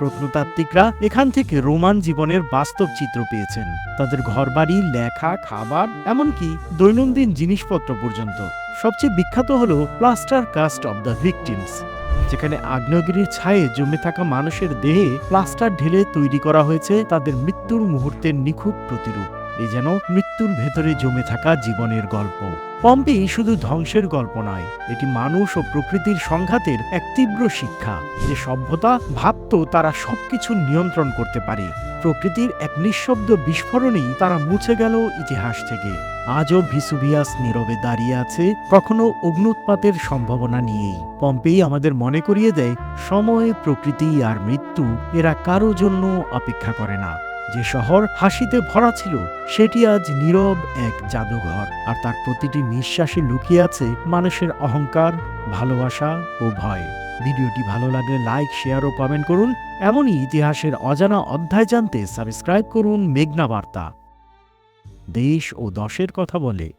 প্রত্নতাত্ত্বিকরা এখান থেকে রোমান জীবনের বাস্তব চিত্র পেয়েছেন। তাদের ঘরবাড়ি, লেখা, খাবার, এমনকি দৈনন্দিন জিনিসপত্র পর্যন্ত। সবচেয়ে বিখ্যাত হল plaster cast of the victims, যেখানে আগ্নেয়গিরির ছায়ে জমে থাকা মানুষের দেহে প্লাস্টার ঢেলে তৈরি করা হয়েছে তাদের মৃত্যুর মুহূর্তের নিখুঁত প্রতিরূপ। এ যেন মৃত্যুর ভেতরে জমে থাকা জীবনের গল্প। পম্পি শুধু ধ্বংসের গল্প নয়, এটি মানুষ ও প্রকৃতির সংঘাতের এক তীব্র শিক্ষা। যে সভ্যতা ভাবত তারা সবকিছু নিয়ন্ত্রণ করতে পারে। প্রকৃতির এক নিঃশব্দ বিস্ফোরণেই তারা মুছে গেল ইতিহাস থেকে। আজও ভিসুভিয়াস নীরবে দাঁড়িয়ে আছে, কখনো অগ্নুৎপাতের সম্ভাবনা নিয়েই। পম্পেই আমাদের মনে করিয়ে দেয়, সময় প্রকৃতি আর মৃত্যু এরা কারও জন্য অপেক্ষা করে না। যে শহর হাসিতে ভরা ছিল, সেটি আজ নীরব এক জাদুঘর। আর তার প্রতিটি নিঃশ্বাসে লুকিয়ে আছে মানুষের অহংকার, ভালোবাসা ও ভয়। ভিডিওটি ভালো লাগলে লাইক, শেয়ার ও কমেন্ট করুন। এমনই ইতিহাসের অজানা অধ্যায় জানতে সাবস্ক্রাইব করুন মেঘনা বার্তা। দেশ ও দশের কথা বলে।